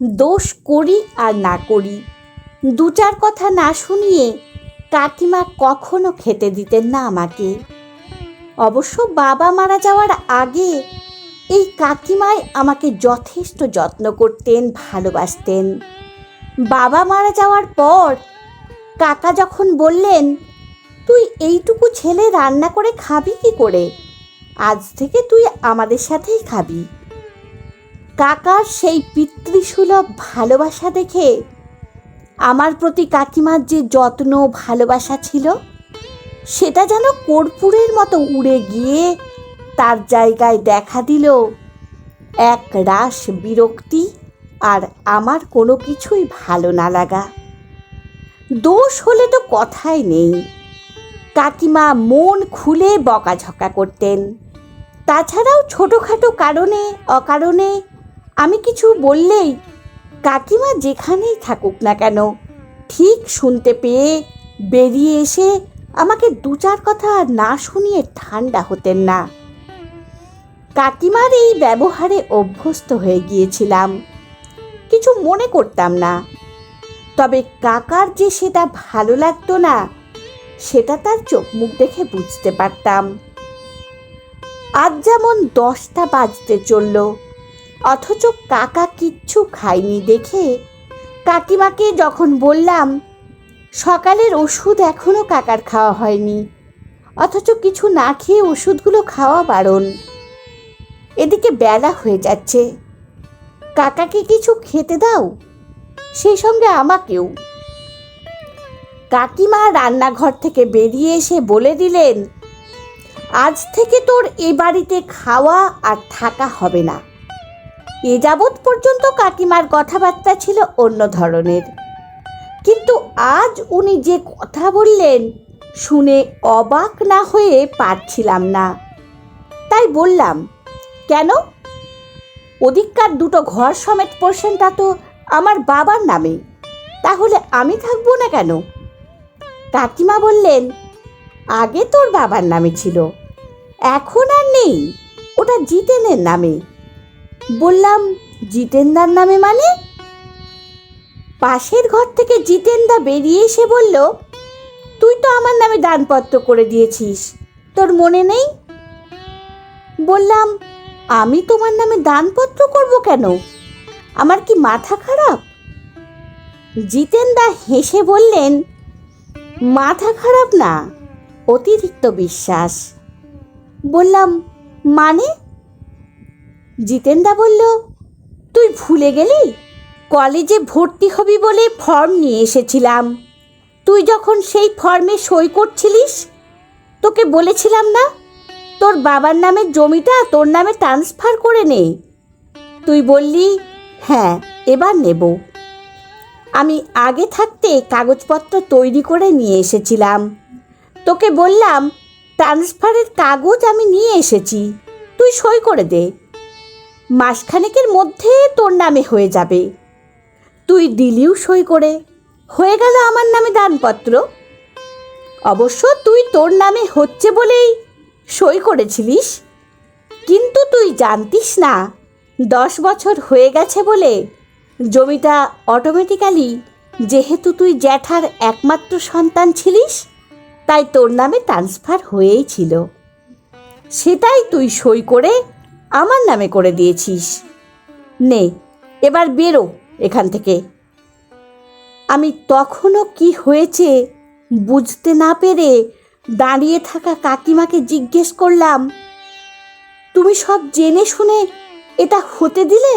দোষ করি আর না করি। দু চার কথা না শুনিয়ে কাকিমা কখনো খেতে দিতেন না আমাকে। অবশ্য বাবা মারা যাওয়ার আগে এই কাকিমাই আমাকে যথেষ্ট যত্ন করতেন, ভালোবাসতেন। বাবা মারা যাওয়ার পর কাকা যখন বললেন, তুই এইটুকু ছেলে রান্না করে খাবি কি করে? আজ থেকে তুই আমাদের সাথেই খাবি। কাকার সেই পিতৃসুলভ ভালোবাসা দেখে আমার প্রতি কাকিমার যে যত্ন ভালোবাসা ছিল, সেটা যেন কর্পূরের মতো উড়ে গিয়ে তার জায়গায় দেখা দিল। এক রাস বিরক্তি আর আমার কোনো কিছুই ভালো না লাগা। দোষ হলে তো কথাই নেই। কাকিমা মন খুলে বকাঝকা করতেন। তাছাড়াও ছোটোখাটো কারণে, অকারণে আমি কিছু বললেই কাকিমা যেখানেই থাকুক না কেন, ঠিক শুনতে পেয়ে বেরিয়ে এসে আমাকে দু চার কথা না শুনিয়ে ঠান্ডা হতেন না। কাকিমার এই ব্যবহারে অভ্যস্ত হয়ে গিয়েছিলাম। কিছু মনে করতাম না। তবে কাকার যে সেটা ভালো লাগতো না, সেটা তার চোখ মুখ দেখে বুঝতে পারতাম। আজ যেমন দশটা বাজতে চলল অথচ কাকা কিচ্ছু খায়নি দেখে। কাকিমাকে যখন বললাম, সকালের ওষুধ এখনও কাকার খাওয়া হয়নি, অথচ কিছু না খেয়ে ওষুধগুলো খাওয়া বারণ। এদিকে বেলা হয়ে যাচ্ছে। কাকাকে কিছু খেতে দাও, সেই সঙ্গে আমাকেও। কাকিমা রান্নাঘর থেকে বেরিয়ে এসে বলে দিলেন, আজ থেকে তোর এ বাড়িতে খাওয়া আর থাকা হবে না। এ যাবৎ পর্যন্ত কাকিমার কথাবার্তা ছিল অন্য ধরনের। কিন্তু আজ উনি যে কথা বললেন, শুনে অবাক না হয়ে পারছিলাম না। তাই বললাম, কেন? ওদিককার দুটো ঘর সমেত পোর্শনটা তো আমার বাবার নামে, তাহলে আমি থাকব না কেন? কাকিমা বললেন, আগে তোর বাবার নামে ছিল, এখন আর নেই, ওটা জিতেনের নামে। বললাম, জিতেনদার নামে মানে? পাশের ঘর থেকে জিতেনদা বেরিয়ে এসে বলল, তুই তো আমার নামে দানপত্র করে দিয়েছিস, তোর মনে নেই? বললাম, আমি তোমার নামে দানপত্র করব কেন? আমার কি মাথা খারাপ? জিতেনদা হেসে বললেন, মাথা খারাপ না, অতিরিক্ত বিশ্বাস। বললাম মানে? জিতেনদা বলল, তুই ভুলে গেলি? কলেজে ভর্তি হবি বলে ফর্ম নিয়ে এসেছিলাম। তুই যখন সেই ফর্মে সই করছিলিস, তোকে বলেছিলাম না, তোর বাবার নামে জমিটা তোর নামে ট্রান্সফার করে নে। তুই বললি হ্যাঁ এবার নেব। আমি আগে থাকতে কাগজপত্র তৈরি করে নিয়ে এসেছিলাম। তোকে বললাম ট্রান্সফারের কাগজ আমি নিয়ে এসেছি, তুই সই করে দে। মাসখানেকের মধ্যে তোর নামে হয়ে যাবে। তুই দিলিও সই করে। হয়ে গেল আমার নামে দানপত্র। অবশ্য তুই তোর নামে হচ্ছে বলেই সই করেছিলিস। কিন্তু তুই জানতিস না, দশ বছর হয়ে গেছে বলে জমিটা অটোমেটিক্যালি যেহেতু তুই জ্যাঠার একমাত্র সন্তান ছিলিস, তাই তোর নামে ট্রান্সফার হয়েই ছিল। সেটাই তুই সই করে আমার নামে করে দিয়েছিস। নে, এবার বেরো এখান থেকে। আমি তখনও কি হয়েছে বুঝতে না পেরে দাঁড়িয়ে থাকা কাকিমাকে জিজ্ঞেস করলাম, তুমি সব জেনে শুনে এটা হতে দিলে?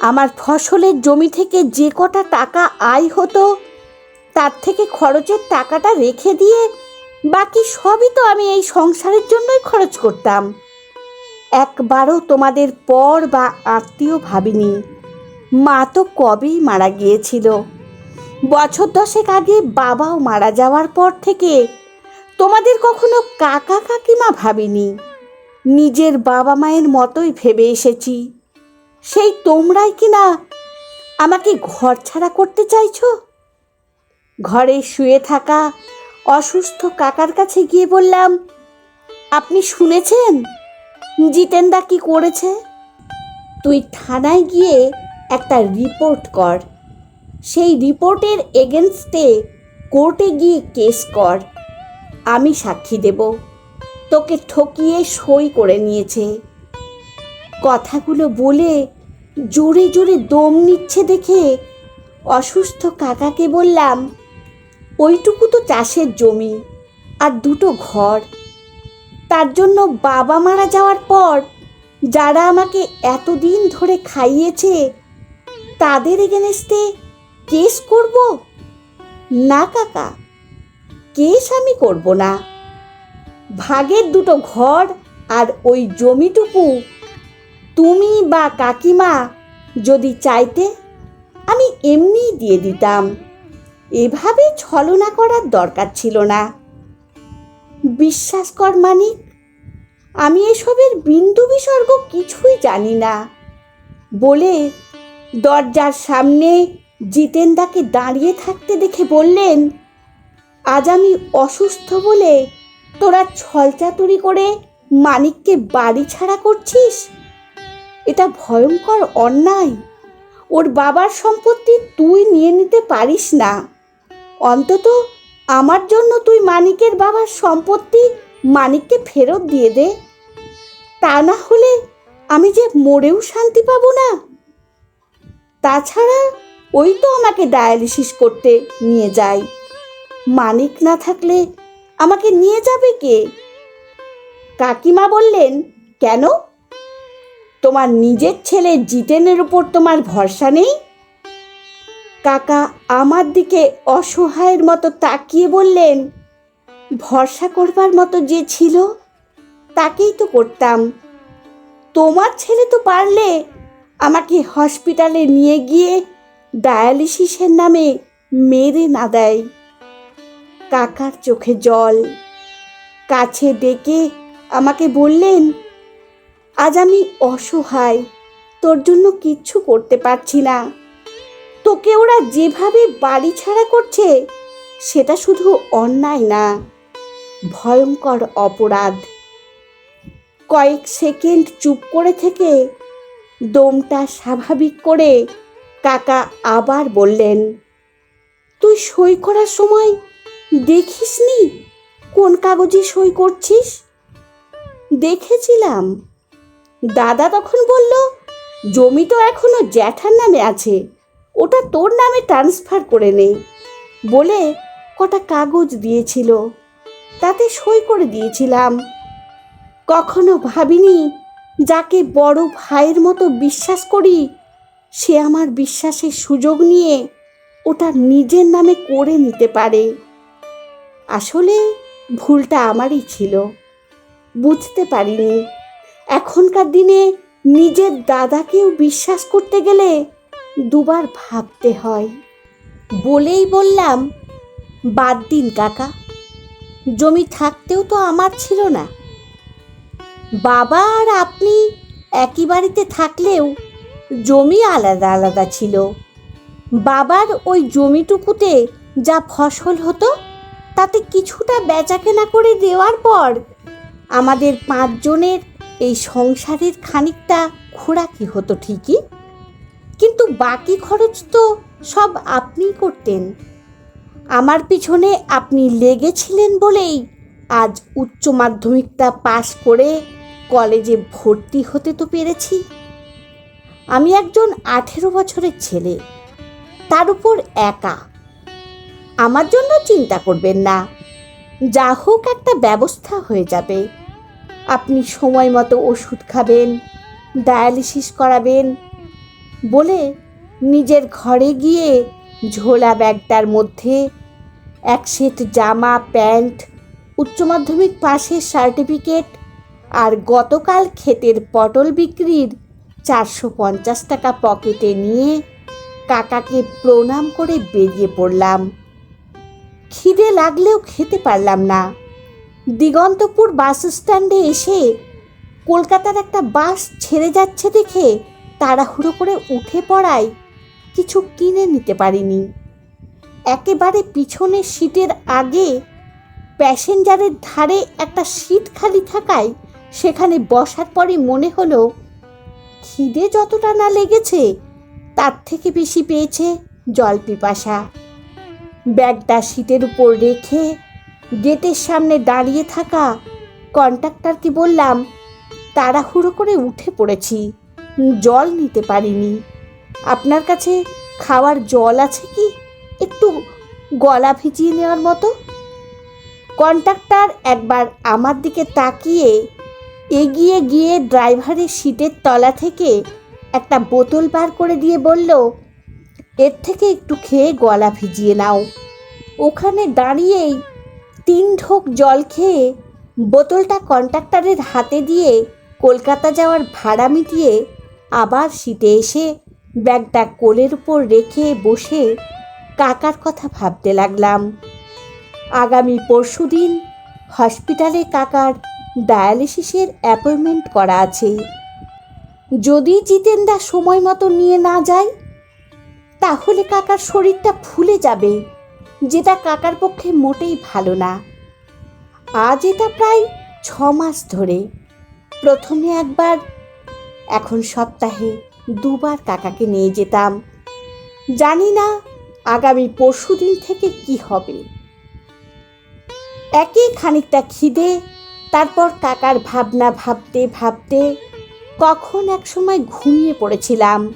আমার ফসলের জমি থেকে যে কটা টাকা আয় হতো, তার থেকে খরচের টাকাটা রেখে দিয়ে বাকি সবই তো আমি এই সংসারের জন্যই খরচ করতাম। একবারও তোমাদের পর বা আত্মীয় ভাবিনি। মা তো কবেই মারা গিয়েছিল। বছর দশেক আগে বাবাও মারা যাওয়ার পর থেকে তোমাদের কখনো কাকা কাকিমা ভাবিনি। নিজের বাবা মায়ের মতোই ভেবে এসেছি। সেই তোমরাই কি না আমাকে ঘর ছাড়া করতে চাইছ? ঘরে শুয়ে থাকা অসুস্থ কাকার কাছে গিয়ে বললাম, আপনি শুনেছেন? জিতেনদা কি করেছে? তুই থানায় গিয়ে একটা রিপোর্ট কর। সেই রিপোর্টের এগেনস্টে কোর্টে গিয়ে কেস কর। আমি সাক্ষী দেব। তোকে ঠকিয়ে সই করে নিয়েছে। কথাগুলো বলে জোরে জোরে দম নিচ্ছে দেখে অসুস্থ কাকাকে বললাম, ওইটুকু তো চাষের জমি আর দুটো ঘর। তার জন্য বাবা মারা যাওয়ার পর যারা আমাকে এতদিন ধরে খাইয়েছে, তাদের এগেনস্টে কেস করব? না কাকা, কেস আমি করব না। ভাগের দুটো ঘর আর ওই জমিটুকু তুমি বা কাকিমা যদি চাইতে, আমি এমনিই দিয়ে দিতাম। এভাবে ছলনা করার দরকার ছিল না। বিশ্বাস কর মানিক, আমি এসবের বিন্দু বিসর্গ কিছুই জানি না। বলে দরজার সামনে জিতেন্দাকে দাঁড়িয়ে থাকতে দেখে বললেন, আজ আমি অসুস্থ বলে তোরা ছলচাতুরি করে মানিককে বাড়ি ছাড়া করছিস? এটা ভয়ঙ্কর অন্যায়। ওর বাবার সম্পত্তি তুই নিয়ে নিতে পারিস না। অন্তত আমার জন্য তুই মানিকের বাবার সম্পত্তি মানিককে ফেরত দিয়ে দে। তা না হলে আমি যে মরেও শান্তি পাবো না। তাছাড়া ওই তো আমাকে ডায়ালিসিস করতে নিয়ে যায়। মানিক না থাকলে আমাকে নিয়ে যাবে কে? কাকিমা বললেন, কেন? তোমার নিজের ছেলে জিতেনের উপর তোমার ভরসা নেই? কাকা আমার দিকে অসহায়ের মতো তাকিয়ে বললেন, ভরসা করবার মতো যে ছিল, তাকেই তো করতাম। তোমার ছেলে তো পারলে আমাকে হসপিটালে নিয়ে গিয়ে ডায়ালিসিসের নামে মেরে না দেয়। কাকার চোখে জল। কাছে ডেকে আমাকে বললেন, আজ আমি অসহায়, তোর জন্য কিচ্ছু করতে পারছি না। তোকে ওরা যেভাবে বাড়ি ছাড়া করছে, সেটা শুধু অন্যায় না, ভয়ঙ্কর অপরাধ। কয়েক সেকেন্ড চুপ করে থেকে দমটা স্বাভাবিক করে কাকা আবার বললেন, তুই সই করার সময় দেখিসনি কোন কাগজে সই করছিস? দেখেছিলাম। দাদা তখন বলল, জমি তো এখনও জ্যাঠার নামে আছে। ওটা তোর নামে ট্রান্সফার করে নেই। বলে কটা কাগজ দিয়েছিল। তাতে সই করে দিয়েছিলাম। কখনো ভাবিনি, যাকে বড় ভাইয়ের মতো বিশ্বাস করি, সে আমার বিশ্বাসের সুযোগ নিয়ে ওটা নিজের নামে করে নিতে পারে। আসলে ভুলটা আমারই ছিল। বুঝতে পারিনি। এখনকার দিনে নিজের দাদাকেও বিশ্বাস করতে গেলে দুবার ভাবতে হয়। বলেই বললাম, বাদ দিন কাকা, জমি থাকতেও তো আমার ছিল না। বাবা আর আপনি একই বাড়িতে থাকলেও জমি আলাদা আলাদা ছিল। বাবার ওই জমিটুকুতে যা ফসল হতো, তাতে কিছুটা বেচাকেনা করে দেওয়ার পর আমাদের পাঁচজনের এই সংসারের খানিকটা খোরাকি হতো ঠিকই। কিন্তু বাকি খরচ তো সব আপনিই করতেন। আমার পিছনে আপনি লেগেছিলেন বলেই আজ উচ্চ মাধ্যমিকটা পাশ করে কলেজে ভর্তি হতে তো পেরেছি। আমি একজন আঠেরো বছরের ছেলে, তার উপর একা। আমার জন্য চিন্তা করবেন না, যা হোক একটা ব্যবস্থা হয়ে যাবে। আপনি সময় মতো ওষুধ খাবেন, ডায়ালিসিস করাবেন বলে নিজের ঘরে গিয়ে ঝোলা ব্যাগটার মধ্যে এক সেট জামা, প্যান্ট, উচ্চ মাধ্যমিক পাশের সার্টিফিকেট আর গতকাল ক্ষেতের পটল বিক্রির চারশো পঞ্চাশ টাকা পকেটে নিয়ে কাকাকে প্রণাম করে বেরিয়ে পড়লাম। খিদে লাগলেও খেতে পারলাম না। দিগন্তপুর বাস স্ট্যান্ডে এসে কলকাতার একটা বাস ছেড়ে যাচ্ছে দেখে তাড়াহুড়ো করে উঠে পড়ায় কিছু কিনে নিতে পারিনি। একেবারে পিছনের সিটের আগে প্যাসেঞ্জারের ধারে একটা সিট খালি থাকায় সেখানে বসার পরে মনে হলো, খিদে যতটা না লেগেছে, তার থেকে বেশি পেয়েছে জল পিপাসা। ব্যাগটা সিটের উপর রেখে গেটের সামনে দাঁড়িয়ে থাকা কন্ট্রাক্টরকে বললাম, তাড়াহুড়ো করে উঠে পড়েছি। জল নিতে পারিনি। আপনার কাছে খাওয়ার জল আছে কি? একটু গলা ভিজিয়ে নেওয়ার মতো? কন্ট্রাক্টর একবার আমার দিকে তাকিয়ে এগিয়ে গিয়ে ড্রাইভারের সিটের তলা থেকে একটা বোতল বার করে দিয়ে বলল, এর থেকে একটু খেয়ে গলা ভিজিয়ে নাও। ওখানে দাঁড়িয়েই তিন ঢোক জল খেয়ে বোতলটা কন্ট্রাক্টরের হাতে দিয়ে কলকাতা যাওয়ার ভাড়া মিটিয়ে আবার শীতে এসে ব্যাগটা কোলের উপর রেখে বসে কাকার কথা ভাবতে লাগলাম। আগামী পরশু দিন হসপিটালে কাকার ডায়ালিসিসের অ্যাপয়েন্টমেন্ট করা আছে। যদি জিতেনদা সময় মতো নিয়ে না যায়, তাহলে কাকার শরীরটা ফুলে যাবে। যেটা কাকার পক্ষে মোটেই ভালো না। আজ এটা প্রায় ছ মাস ধরে। প্রথমে একবার এখন সপ্তাহে দুবার কাকাকে নিয়ে যেতাম। জানি না আগামী পরশু দিন থেকে কি হবে। একই খানিকটা খিদে, তারপর কাকার ভাবনা ভাবতে ভাবতে কখন এক সময় ঘুমিয়ে পড়েছিলাম।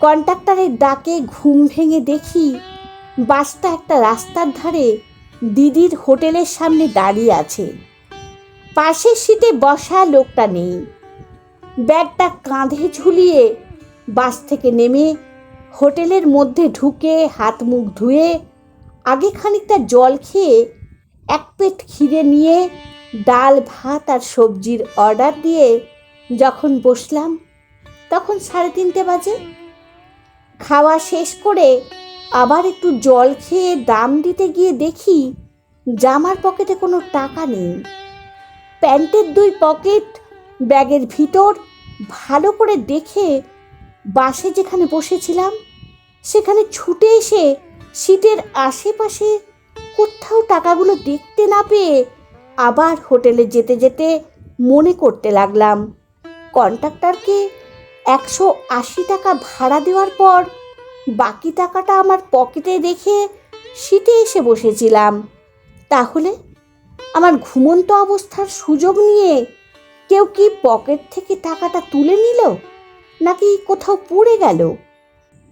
কন্ট্রাক্টরের ডাকে ঘুম ভেঙে দেখি বাসটা একটা রাস্তার ধারে দিদির হোটেলের সামনে দাঁড়িয়ে আছে। পাশের সিটে বসা লোকটা নেই। ব্যাগটা কাঁধে ঝুলিয়ে বাস থেকে নেমে হোটেলের মধ্যে ঢুকে হাত মুখ ধুয়ে আগে খানিকটা জল খেয়ে এক পেট খিদে নিয়ে ডাল, ভাত আর সবজির অর্ডার দিয়ে যখন বসলাম, তখন সাড়ে তিনটে বাজে। খাওয়া শেষ করে আবার একটু জল খেয়ে দাম দিতে গিয়ে দেখি জামার পকেটে কোনো টাকা নেই। প্যান্টের দুই পকেট, ব্যাগের ভিতর ভালো করে দেখে বাসে যেখানে বসেছিলাম, সেখানে ছুটে এসে সিটের আশেপাশে কোথাও টাকাগুলো দেখতে না পেয়ে আবার হোটেলে যেতে যেতে মনে করতে লাগলাম কন্ট্রাক্টরকে একশো আশি টাকা ভাড়া দেওয়ার পর বাকি টাকাটা আমার পকেটে রেখে সিটে এসে বসেছিলাম। তাহলে আমার ঘুমন্ত অবস্থার সুযোগ নিয়ে কেউ কি পকেট থেকে টাকাটা তুলে নিল? নাকি কোথাও পড়ে গেল?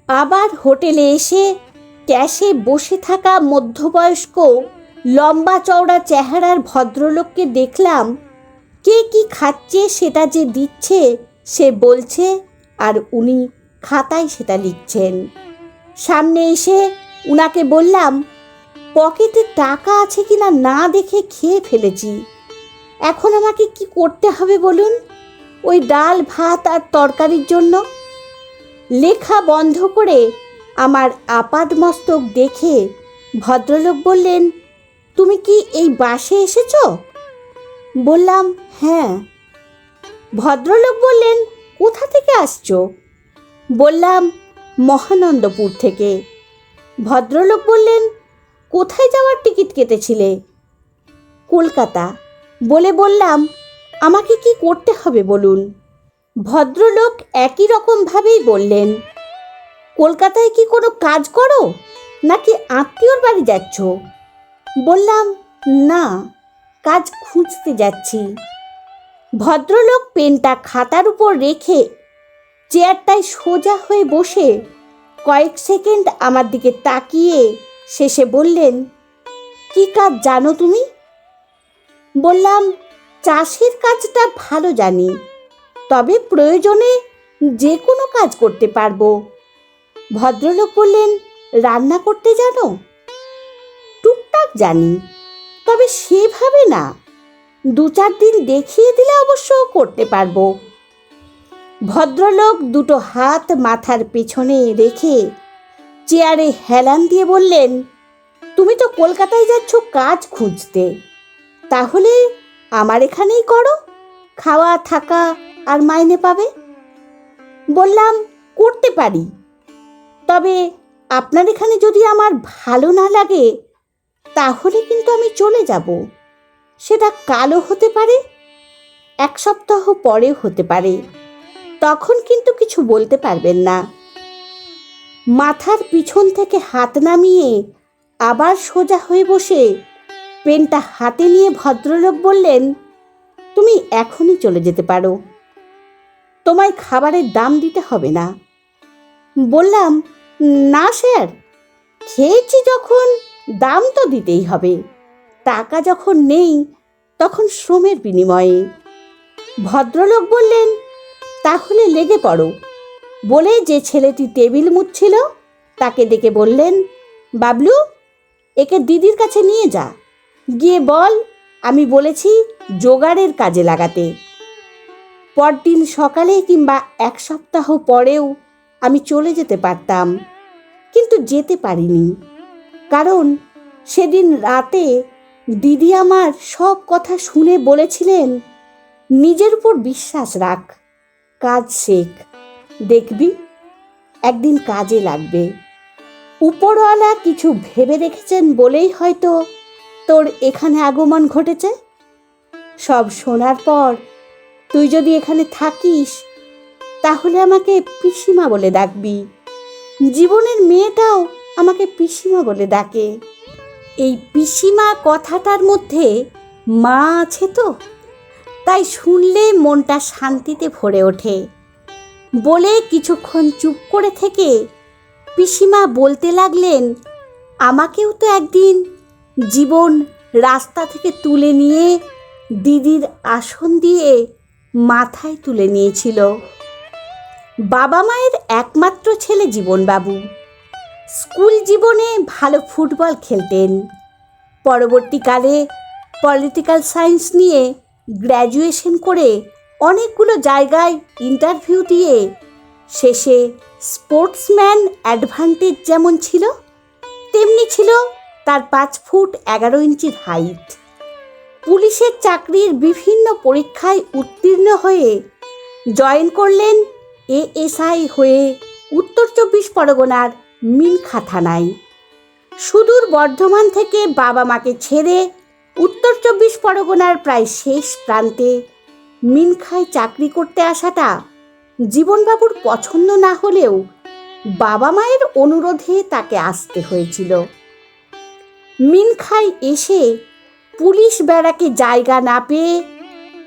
আবার হোটেলে এসে ক্যাশে বসে থাকা মধ্যবয়স্ক লম্বা চওড়া চেহারার ভদ্রলোককে দেখলাম, কে কি খাচ্ছে সেটা যে দিচ্ছে, সে বলছে, আর উনি খাতায় সেটা লিখছেন। সামনে এসে উনাকে বললাম, পকেটে টাকা আছে কিনা না দেখে খেয়ে ফেলেছি। এখন আমাকে কি করতে হবে বলুন? ওই ডাল, ভাত আর তরকারির জন্য? লেখা বন্ধ করে আমার আপাদ মস্তক দেখে ভদ্রলোক বললেন, তুমি কি এই বাসে এসেছ? বললাম হ্যাঁ। ভদ্রলোক বললেন, কোথা থেকে আসছো? বললাম, মহানন্দপুর থেকে। ভদ্রলোক বললেন, কোথায় যাওয়ার টিকিট কেটেছিলে? কলকাতা। বলে বললাম, আমাকে কি করতে হবে বলুন? ভদ্রলোক একই রকমভাবেই বললেন, কলকাতায় কি কোনো কাজ করো? নাকি আত্মীয়র বাড়ি যাচ্ছ? বললাম, না, কাজ খুঁজতে যাচ্ছি। ভদ্রলোক পেনটা খাতার উপর রেখে চেয়ারটায় সোজা হয়ে বসে কয়েক সেকেন্ড আমার দিকে তাকিয়ে শেষে বললেন, কি কাজ জানো তুমি? বললাম, চাষের কাজটা ভালো জানি, তবে প্রয়োজনে যে কোনো কাজ করতে পারব। ভদ্রলোক বললেন, রান্না করতে জানো? টুকটাক জানি, তবে সেভাবে না, দু চার দিন দেখিয়ে দিলে অবশ্য করতে পারব। ভদ্রলোক দুটো হাত মাথার পেছনে রেখে চেয়ারে হেলান দিয়ে বললেন, তুমি তো কলকাতায় যাচ্ছ কাজ খুঁজতে। তাহলে আমার এখানেই করো। খাওয়া, থাকা আর মাইনে পাবে। বললাম, করতে পারি। তবে আপনার এখানে যদি আমার ভালো না লাগে, তাহলে কিন্তু আমি চলে যাব। সেটা কালো হতে পারে, এক সপ্তাহ পরে হতে পারে। তখন কিন্তু কিছু বলতে পারবেন না। মাথার পিছন থেকে হাত নামিয়ে আবার সোজা হয়ে বসে পেনটা হাতে নিয়ে ভদ্রলোক বললেন, তুমি এখনই চলে যেতে পারো। তোমায় খাবারের দাম দিতে হবে না। বললাম, না স্যার, খেয়েছি যখন, দাম তো দিতেই হবে। টাকা যখন নেই, তখন শ্রমের বিনিময়ে। ভদ্রলোক বললেন, তাহলে লেগে পড়ো। বলে যে ছেলেটি টেবিল মুছছিল, তাকে ডেকে বললেন, বাবলু, একে দিদির কাছে নিয়ে যা। গিয়ে বল, আমি বলেছি জোগাড়ের কাজে লাগাতে। পরদিন সকালে কিংবা এক সপ্তাহ পরেও আমি চলে যেতে পারতাম, কিন্তু যেতে পারিনি। কারণ সেদিন রাতে দিদি আমার সব কথা শুনে বলেছিলেন, নিজের উপর বিশ্বাস রাখ, কাজ শেখ, দেখবি একদিন কাজে লাগবে। উপরওয়ালা কিছু ভেবে রেখেছেন বলেই হয়তো তোর এখানে আগমন ঘটেছে? সব শোনার পর তুই যদি এখানে থাকিস, তাহলে আমাকে পিসিমা বলে ডাকবি। জীবনের মেয়েটাও আমাকে পিসিমা বলে ডাকে। এই পিসিমা কথাটার মধ্যে মা আছে তো, তাই শুনলে মনটা শান্তিতে ভরে ওঠে। বলে কিছুক্ষণ চুপ করে থেকে পিসিমা বলতে লাগলেন, আমাকেও তো একদিন জীবন রাস্তা থেকে তুলে নিয়ে দিদির আসন দিয়ে মাথায় তুলে নিয়েছিল। বাবা মায়ের একমাত্র ছেলে জীবনবাবু। স্কুল জীবনে ভালো ফুটবল খেলতেন। পরবর্তীকালে পলিটিক্যাল সায়েন্স নিয়ে গ্র্যাজুয়েশন করে অনেকগুলো জায়গায় ইন্টারভিউ দিয়ে শেষে স্পোর্টসম্যান অ্যাডভান্টেজ যেমন ছিল, তেমনি ছিল তার পাঁচ ফুট এগারো ইঞ্চির হাইট পুলিশের চাকরির বিভিন্ন পরীক্ষায় উত্তীর্ণ হয়ে জয়েন করলেন এএসআই হয়ে উত্তর চব্বিশ পরগনার মিনখা থানায়। সুদূর বর্ধমান থেকে বাবা মাকে ছেড়ে উত্তর চব্বিশ পরগনার প্রায় শেষ প্রান্তে মিনখায় চাকরি করতে আসাটা জীবনবাবুর পছন্দ না হলেও বাবা মায়ের অনুরোধে তাকে আসতে হয়েছিল। মিনখায় এসে পুলিশ বেড়াকে জায়গা না পেয়ে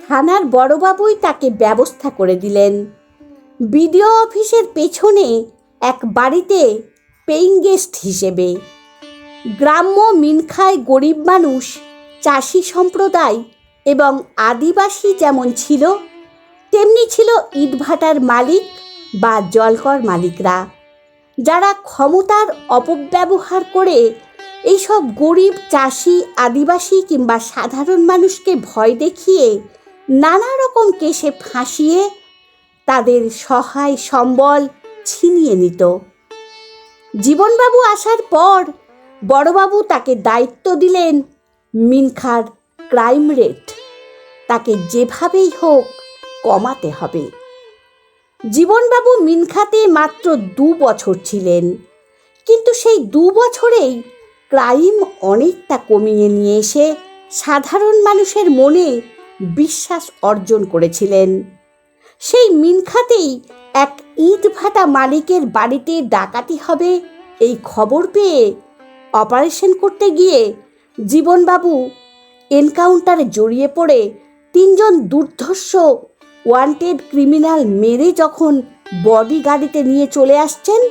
থানার বড়বাবুই তাকে ব্যবস্থা করে দিলেন। বিডিও অফিসের পেছনে এক বাড়িতে পেইং গেস্ট হিসেবে। গ্রাম্য মিনখায় গরিব মানুষ, চাষি সম্প্রদায় এবং আদিবাসী যেমন ছিল, তেমনি ছিল ইটভাটার মালিক বা জলকর মালিকরা। যারা ক্ষমতার অপব্যবহার করে এইসব গরিব, চাষি, আদিবাসী কিংবা সাধারণ মানুষকে ভয় দেখিয়ে নানা রকম কেসে ফাঁসিয়ে তাদের সহায় সম্বল ছিনিয়ে নিত। জীবনবাবু আসার পর বড়বাবু তাকে দায়িত্ব দিলেন মিনখার ক্রাইম রেট। তাকে যেভাবেই হোক কমাতে হবে। জীবনবাবু মিনখাতে মাত্র দু বছর ছিলেন। কিন্তু সেই দু বছরেই ক্রাইম অনেকটা কমিয়ে নিয়ে এসে সাধারণ মানুষের মনে বিশ্বাস অর্জন করেছিলেন। সেই মিনখাতেই এক ইট ভাটা মালিকের বাড়িতে ডাকাতি হবে এই খবর পেয়ে অপারেশন করতে গিয়ে জীবনবাবু এনকাউন্টারে জড়িয়ে পড়ে তিনজন দুর্ধর্ষ ওয়ান্টেড ক্রিমিনাল মেরে যখন বডি গাড়িতে নিয়ে চলে আসছেন,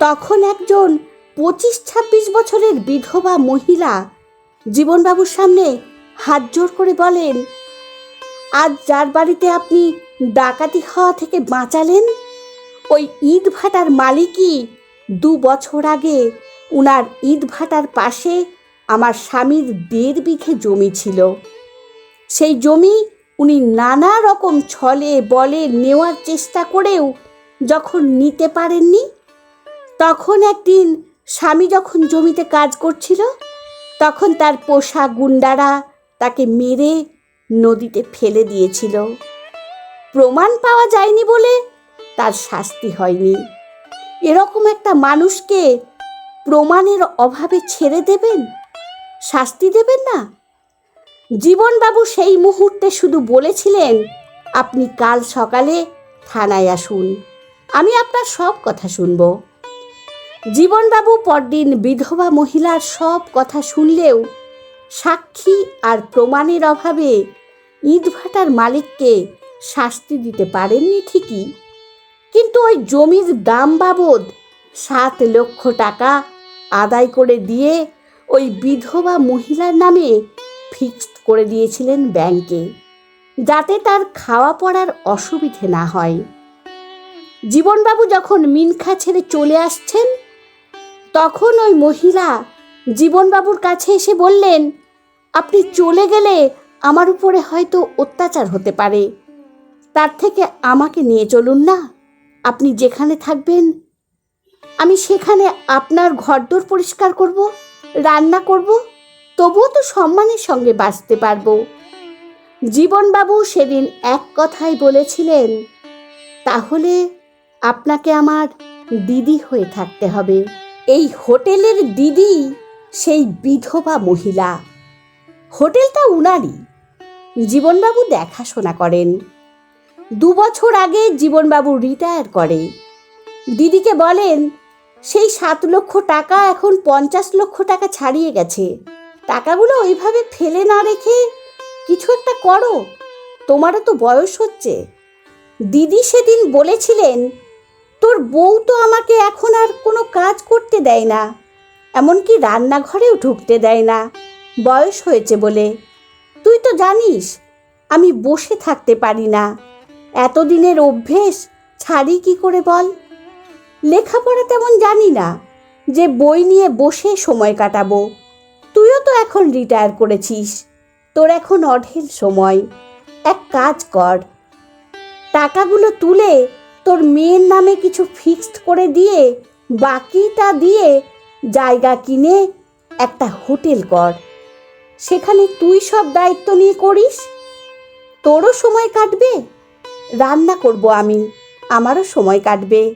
তখন একজন পঁচিশ ছাব্বিশ বছরের বিধবা মহিলা জীবনবাবুর সামনে হাত জোর করে বলেন, আজ যার বাড়িতে আপনি ডাকাতি হওয়া থেকে বাঁচালেন, ওই ইট ভাটার মালিকই দু বছর আগে উনার ইট ভাটার পাশে আমার স্বামীর দেড় বিঘে জমি ছিল। সেই জমি উনি নানা রকম ছলে বলে নেওয়ার চেষ্টা করেও যখন নিতে পারেননি, তখন একদিন স্বামী যখন জমিতে কাজ করছিল, তখন তার পোষা গুন্ডারা তাকে মেরে নদীতে ফেলে দিয়েছিল। প্রমাণ পাওয়া যায়নি বলে তার শাস্তি হয়নি। এরকম একটা মানুষকে প্রমাণের অভাবে ছেড়ে দেবেন? শাস্তি দেবেন না? জীবনবাবু সেই মুহূর্তে শুধু বলেছিলেন, আপনি কাল সকালে থানায় আসুন। আমি আপনার সব কথা শুনব। জীবনবাবু পরদিন বিধবা মহিলার সব কথা শুনলেও সাক্ষী আর প্রমাণের অভাবে ইটভাটার মালিককে শাস্তি দিতে পারেননি ঠিকই। কিন্তু ওই জমির দাম বাবদ সাত লক্ষ টাকা আদায় করে দিয়ে ওই বিধবা মহিলার নামে ফিক্সড করে দিয়েছিলেন ব্যাংকে, যাতে তার খাওয়া পড়ার অসুবিধে না হয়। জীবনবাবু যখন মিনখা ছেড়ে চলে আসছেন, তখন ওই মহিলা জীবনবাবুর কাছে এসে বললেন, আপনি চলে গেলে আমার উপরে হয়তো অত্যাচার হতে পারে। তার থেকে আমাকে নিয়ে চলুন না। আপনি যেখানে থাকবেন, আমি সেখানে আপনার ঘরদোর পরিষ্কার করব, রান্না করব তবুও তো সম্মানের সঙ্গে বাঁচতে পারব। জীবনবাবু সেদিন এক কথাই বলেছিলেন, তাহলে আপনাকে আমার দিদি হয়ে থাকতে হবে। এই হোটেলের দিদি সেই বিধবা মহিলা। হোটেলটা উনারই। জীবনবাবু দেখাশোনা করেন। দু বছর আগে জীবনবাবু রিটায়ার করে। দিদিকে বলেন, সেই সাত লক্ষ টাকা এখন পঞ্চাশ লক্ষ টাকা ছাড়িয়ে গেছে। টাকাগুলো ওইভাবে ফেলে না রেখে কিছু একটা করো। তোমারও তো বয়স হচ্ছে। দিদি সেদিন বলেছিলেন, তোর বউ তো আমাকে এখন আর কোনো কাজ করতে দেয় না, এমনকি রান্নাঘরেও ঢুকতে দেয় না। বয়স হয়েছে বলে। তুই তো জানিস, আমি বসে থাকতে পারি না। এতদিনের অভ্যেস, ছাড়ি কি করে বল? লেখাপড়া তেমন জানি না, যে বই নিয়ে বসে সময় কাটাবো। এখন রিটায়ার করেছিস? তোর এখন অঢেল সময়। এক কাজ কর। টাকাগুলো তুলে তোর মেয়ের নামে কিছু ফিক্সড করে দিয়ে, বাকিটা দিয়ে জায়গা কিনে একটা হোটেল কর। সেখানে তুই সব দায়িত্ব নিয়ে করিস। তোরও সময় কাটবে। রান্না করব আমি। আমারও সময় কাটবে।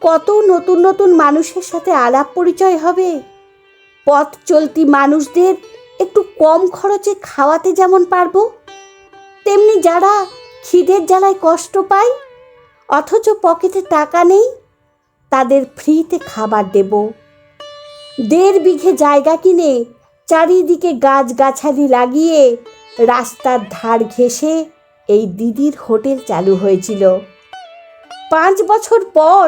কত নতুন নতুন মানুষের সাথে আলাপ পরিচয় হবে। পথ চলতি মানুষদের একটু কম খরচে খাওয়াতে যেমন পারব, তেমনি যারা খিদের জ্বালায় কষ্ট পায়, অথচ পকেটে টাকা নেই, তাদের ফ্রিতে খাবার দেব। দেড় বিঘে জায়গা কিনে চারিদিকে গাছগাছালি লাগিয়ে রাস্তার ধার ঘেঁষে এই দিদির হোটেল চালু হয়েছিল। পাঁচ বছর পর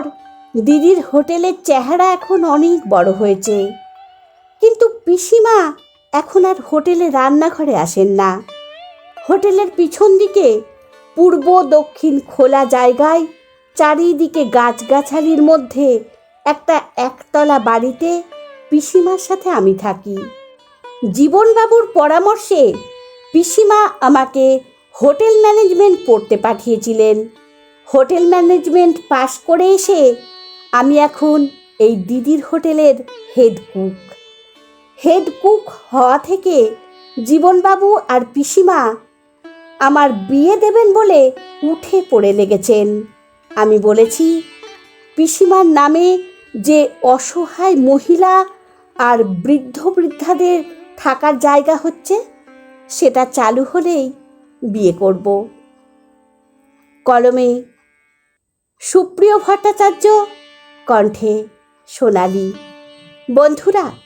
দিদির হোটেলের চেহারা এখন অনেক বড় হয়েছে। কিন্তু পিসিমা এখন আর হোটেলে রান্নাঘরে আসেন না। হোটেলের পিছন দিকে পূর্ব, দক্ষিণ খোলা জায়গায় চারিদিকে গাছগাছালির মধ্যে একটা একতলা বাড়িতে পিসিমার সাথে আমি থাকি। জীবনবাবুর পরামর্শে পিসিমা আমাকে হোটেল ম্যানেজমেন্ট পড়তে পাঠিয়েছিলেন। হোটেল ম্যানেজমেন্ট পাশ করে এসে আমি এখন এই দিদির হোটেলের হেড কুক। হেড কুক হওয়া থেকে জীবনবাবু আর পিসিমা আমার বিয়ে দেবেন বলে উঠে পড়ে লেগেছেন। আমি বলেছি, পিসিমার নামে যে অসহায় মহিলা আর বৃদ্ধ বৃদ্ধাদের থাকার জায়গা হচ্ছে, সেটা চালু হলেই বিয়ে করব। কলমে সুপ্রিয় ভট্টাচার্য কণ্ঠে সোনালি। বন্ধুরা